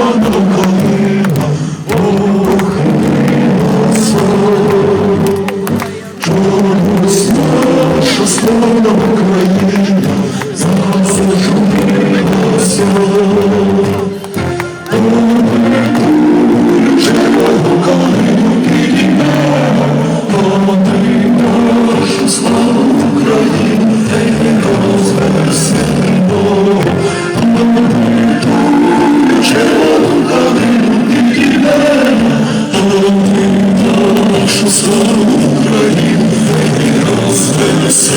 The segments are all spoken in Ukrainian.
বন্ধু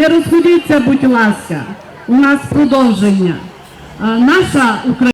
не розходіться, будь ласка, у нас продовження. Е, Наша Україна.